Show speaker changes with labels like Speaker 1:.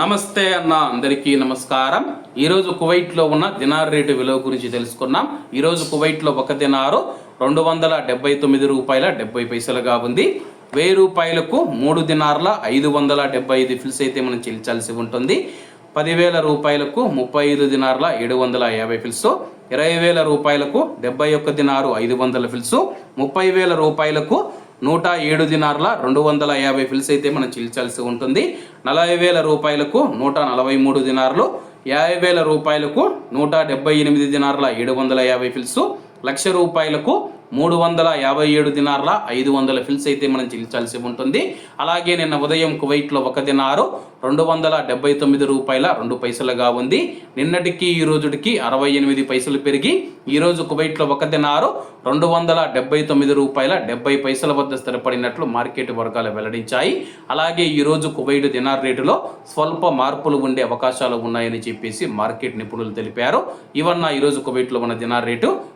Speaker 1: నమస్తే అన్న అందరికీ నమస్కారం. ఈరోజు కువైట్లో ఉన్న దినార్ రేటు విలువ గురించి తెలుసుకున్నాం. ఈరోజు కువైట్లో ఒక దినారు రెండు వందల డెబ్బై తొమ్మిది రూపాయల డెబ్బై పైసలుగా ఉంది. వెయ్యి రూపాయలకు మూడు దినార్ల ఐదు వందల డెబ్బై ఐదు ఫిల్స్ అయితే మనం చెల్లించాల్సి ఉంటుంది. పదివేల రూపాయలకు ముప్పై ఐదు దినార్ల ఏడు వందల యాభై ఫిల్స్. ఇరవై వేల రూపాయలకు డెబ్బై ఒక్క దినారు ఐదు వందల ఫిల్స్. ముప్పై వేల రూపాయలకు నూట ఏడు దినార్ల రెండు వందల యాభై ఫిల్స్ అయితే మనం చెల్లించాల్సి ఉంటుంది. నలభై వేల రూపాయలకు నూట నలభై మూడు దినార్లు యాభై వేల రూపాయలకు నూట డెబ్బై ఎనిమిది దినార్ల ఏడు వందల యాభై ఫిల్స్ లక్ష రూపాయలకు మూడు వందల యాభై ఏడు దినార్ల ఐదు వందల ఫిల్స్ అయితే మనం చెల్లించాల్సి ఉంటుంది. అలాగే నిన్న ఉదయం కువైట్లో ఒక దినారు రెండు వందల డెబ్బై తొమ్మిది రూపాయల రెండు పైసలుగా ఉంది. నిన్నటికి ఈ రోజుకి అరవై ఎనిమిది పైసలు పెరిగి ఈరోజు కువైట్లో ఒక దినారు రెండు వందల డెబ్బై తొమ్మిది రూపాయల డెబ్బై పైసల వద్ద స్థిరపడినట్లు మార్కెట్ వర్గాలు వెల్లడించాయి. అలాగే ఈరోజు కువైట్ దినార్ రేటులో స్వల్ప మార్పులు ఉండే అవకాశాలు ఉన్నాయని చెప్పేసి మార్కెట్ నిపుణులు తెలిపారు. ఇవన్న ఈరోజు కువైట్లో ఉన్న దినార్ రేటు